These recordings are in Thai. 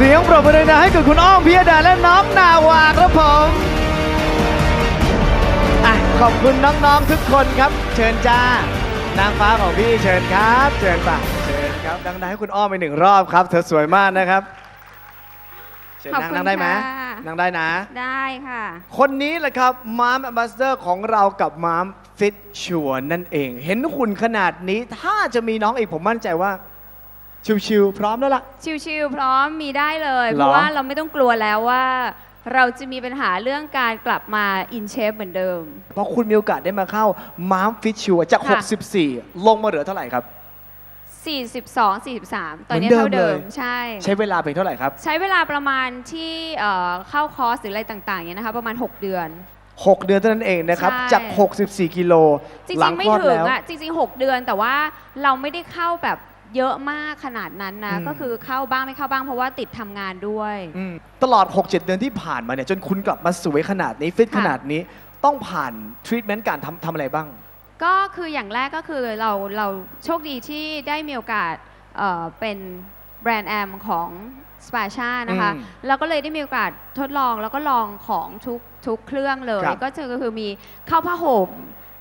ดังๆให้กับคุณอ้อมพิยดาและน้องนาวาครับผมอะขอบคุณน้องๆทุกคนครับ เชิญจ้านางฟ้าของพี่เชิญครับ เชิญป่ะเชิญครับดังๆให้คุณอ้อมไปหนึ่งรอบครับ เธอสวยมากนะครับ เชิญขอบนั่งคุณนั่งได้ไหมค่ะ นั่งได้นะ ได้ค่ะ คนนี้แหละครับมามแอมบาสเดอร์ของเรากับมามฟิตชัวนั่นเอง เห็นหุ่นขนาดนี้ถ้าจะมีน้องอีกผมมั่นใจว่า ชิวๆพร้อมแล้วล่ะ ชิวๆพร้อมมีได้เลยเหรอเพราะว่าเราไม่ต้องกลัวแล้วว่า เราจะมีปัญหาเรื่องการกลับมาอินเชฟเหมือนเดิม เพราะคุณมีโอกาสได้มาเข้ามามฟิตชัวจาก ค่ะ 64 ลงมาเหลือเท่าไหร่ครับ 42 43 ตอนนี้เหมือนเดิมเท่าเดิมเลย ใช่ ใช้เวลาไปเท่าไหร่ครับ ใช้เวลาประมาณที่เอ่อเข้าคอร์สหรืออะไรต่างๆเนี่ยนะคะประมาณ 6 เดือน 6 เดือนเท่านั้นเองนะครับ ใช่ จาก 64 กิโลจริหลังงๆ ไม่คลอดถึงแล้ว อะจริงๆ 6 เดือนแต่ว่าเราไม่ได้เข้าแบบ เยอะมากขนาดนั้นนะ อืม ก็คือเข้าบ้างไม่เข้าบ้างเพราะว่าติดทำงานด้วย อืมตลอด 6-7 เดือนที่ผ่านมาเนี่ยจนคุณกลับมาสวยขนาดนี้ฟิตค่ะ ขนาดนี้ต้องผ่านทรีทเมนต์การทำทำอะไรบ้าง ก็คืออย่างแรกก็คือเราเราโชคดีที่ได้มีโอกาสเอ่อเป็นแบรนด์แอมของสปาชานะคะอืมเราก็เลยได้มีโอกาสทดลองแล้วก็ลองของทุกทุกเครื่องเลย ครับก็คือก็คือมีเข้าผ้าห่ม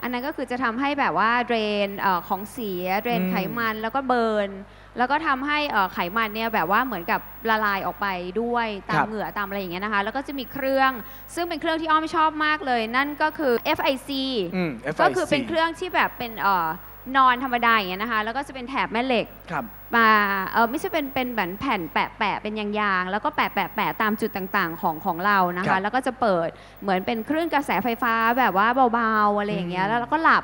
อันนั้นก็คือจะทำให้แบบว่าเดรนเออของเสียเดรนอืมไขมันแล้วก็เบิร์นแล้วก็ทำให้เอ่อไขมันเนี่ยแบบว่าเหมือนกับละลายออกไปด้วยตาครัมบเหงื่อตามอะไรอย่างเงี้ยนะคะ แล้วก็จะมีเครื่องซึ่งเป็นเครื่องที่อ้อมชอบมากเลย นั่นก็คือ FIC อืม FIC ก็คือเป็นเครื่องที่แบบเป็นเอ่อ นอนธรรมดาอย่างเงี้ยนะคะ แล้วก็จะเป็นแถบแม่เหล็กครับ มาเออไม่ใช่เป็นเป็นแบบแผ่นแปะแปะเป็นยางๆ แล้วก็แปะแปะแปะตามจุดต่างๆของของเรานะครัคะ บแล้วก็จะเปิดเหมือนเป็นคลื่นกระแสไฟฟ้าแบบว่าเบาๆอะไรอย่างเงี้อืยมแล้วเราก็หลับ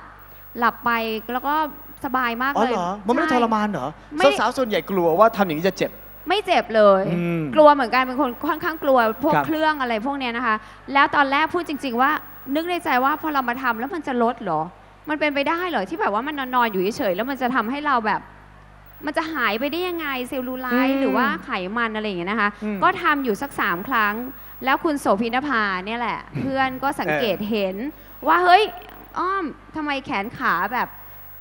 หลับไปแล้วก็สบายมากอ๋อเลยเหรอ มันไม่ได้ทใช่รมานเหรอไม่ สาวๆส่วนใหญ่กลัวว่าทำอย่างนี้จะเจ็บ ไม่เจ็บเลย อืมกลัวเหมือนกันเป็นคนค่อนข้างกลัวพวกครับ เครื่องอะไรพวกเนี้ยนะคะ แล้วตอนแรกพูดจริง ๆ ว่า นึกในใจว่าพอเรามาทำแล้วมันจะลดเหรอ มันเป็นไปได้เหรอที่แบบว่ามันนอนๆอยู่เฉยๆแล้วมันจะทำให้เราแบบ มันจะหายไปได้ยังไงเซลลูไลอืท์มหรือว่าไขมันอะไรอย่างเงี้ยนะคะอืมก็ทำอยู่สักสามครั้ง แล้วคุณโสภินภาเนี่ยแหละ เพื่อนก็สังเกตเห็น ว่าเฮ้ยอ้อมทำไมแขนขาแบบ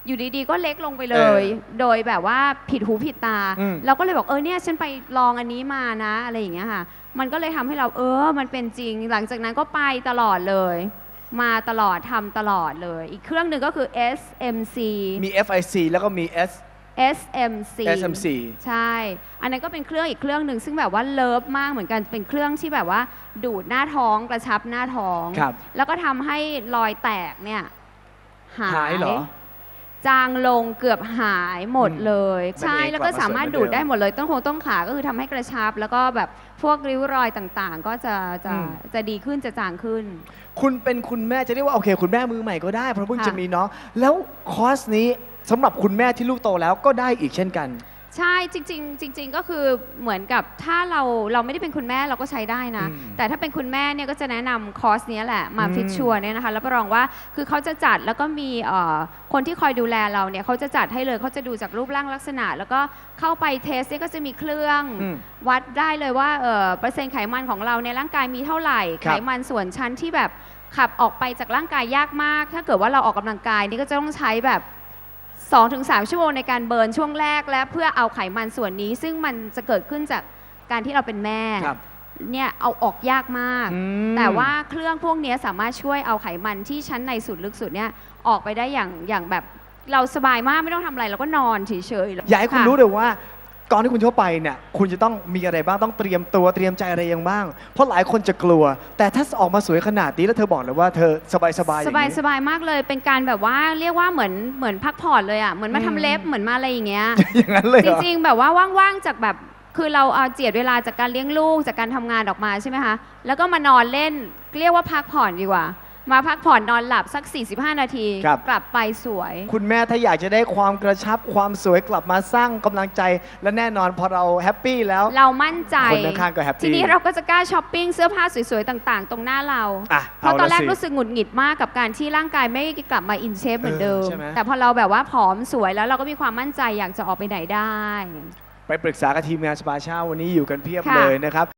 อยู่ดีๆ ก็เล็กลงไปเลย โดยแบบว่าผิดหูผิดตาอืมเราก็เลยบอกเออเนี่ยฉันไปลองอันนี้มานะอะไรอย่างเงี้ยค่ะ มันก็เลยทำให้เราเออ มันเป็นจริง หลังจากนั้นก็ไปตลอดเลย มาตลอดทำตลอดเลย อีกเครื่องหนึ่งก็คือ SMC มี FIC แล้วก็มี S SMC SMC ใช่ อันนั้นก็เป็นเครื่องอีกเครื่องหนึ่งซึ่งแบบว่าเลิฟมากเหมือนกัน เป็นเครื่องที่แบบว่าดูดหน้าท้องกระชับหน้าท้องครับแล้วก็ทำให้รอยแตกเนี่ยหายหายเหรอ จางลงเกือบหายหมดเลยอืมใช่นั่นเองแล้วก็กลับมาสามารถสวยเหมือนดูดได้เดิมหมดเลย ต้นคงต้นขาก็คือทำให้กระชับ แล้วก็แบบพวกริ้วรอยต่างๆ ก็จะจะอืมจะดีขึ้นจะจางขึ้น คุณเป็นคุณแม่จะเรียกว่าโอเค คุณแม่มือใหม่ก็ได้เพราะเพิ่งค่ะจะมีน้องแล้วคอร์สนี้สำหรับคุณแม่ที่ลูกโตแล้วก็ได้อีกเช่นกัน ใช่จริงๆจริง ๆ ก็คือเหมือนกับถ้าเราเราไม่ได้เป็นคุณแม่เราก็ใช้ได้นะ อืมแต่ถ้าเป็นคุณแม่เนี่ยก็จะแนะนำคอร์สเนี้ยแหละมาอืม ฟิตชัวร์เนี่ยนะคะแล้วรับรองว่าคือเขาจะจัดแล้วก็มีเอ่อคนที่คอยดูแลเราเนี่ยเขาจะจัดให้เลยเขาจะดูจากรูปร่างลักษณะ แล้วก็เข้าไปเทสเนี่ยก็จะมีเครื่อง อืม วัดได้เลยว่าเอ่อเปอร์เซ็นต์ไขมันของเราในร่างกายมีเท่าไหร่ครัไขบมันส่วนชั้นที่แบบขับออกไปจากร่างกายยากมาก ถ้าเกิดว่าเราออกกำลังกายนี่ก็จะต้องใช้แบบ 2-3 ชั่วโมงในการเบิร์นช่วงแรกและเพื่อเอาไขมันส่วนนี้ ซึ่งมันจะเกิดขึ้นจากการที่เราเป็นแม่ครับ เนี่ยเอาออกยากมาก อืม แต่ว่าเครื่องพวกเนี้ยสามารถช่วยเอาไขมันที่ชั้นในสุดลึกสุดเนี่ยออกไปได้อย่างอย่างแบบเราสบายมากไม่ต้องทำอะไรเราก็นอนเฉยๆอยากให้คุณะรู้เลยว่า ก่อนที่คุณจะเข้าไปเนี่ยคุณจะต้องมีอะไรบ้างต้องเตรียมตัวเตรียมใจอะไรยังบ้าง เพราะหลายคนจะกลัว แต่ถ้าออกมาสวยขนาดนี้แล้วเธอบอกเลยว่าเธอสบายสบายๆอสย่างบายนี้สบายมากเลยเป็นการแบบว่าเรียกว่าเหมือนเหมือนพักผ่อนเลยอะเหมือนมาอืทำมเล็บเหมือนมาอะไรอย่างเงี้ยอย่างนั้นเลยจเหรอริงๆแบบว่าว่างๆจากแบบคือเราเอาเจียดเวลาจากการเลี้ยงลูกจากการทำงานออกมาใช่ไหมคะแล้วก็มานอนเล่นเรียกว่าพักผ่อนดีกว่า มาพักผ่อนนอนหลับสัก 45 นาที ครับ กลับไปสวย คุณแม่ถ้าอยากจะได้ความกระชับความสวยกลับมาสร้างกำลังใจ และแน่นอนพอเราแฮปปี้แล้ว เรามั่นใจ คนข้างๆก็แฮปปี้ทีนี้เราก็จะกล้าช้อปปิ้งเสื้อผ้าสวยๆ ต่างๆ ตรงหน้าเราอะเพราะตอนแรกเอาละสิรู้สึกหงุดหงิดมากกับการที่ร่างกายไม่กลับมาอินเชฟเหมือนเดิม เออใช่ไหม แต่พอเราแบบว่าผอมสวยแล้วเราก็มีความมั่นใจอยากจะออกไปไหนได้ ไปปรึกษากับทีมงานสปาชาวันนี้อยู่กันเพียบค่ะเลยนะครับ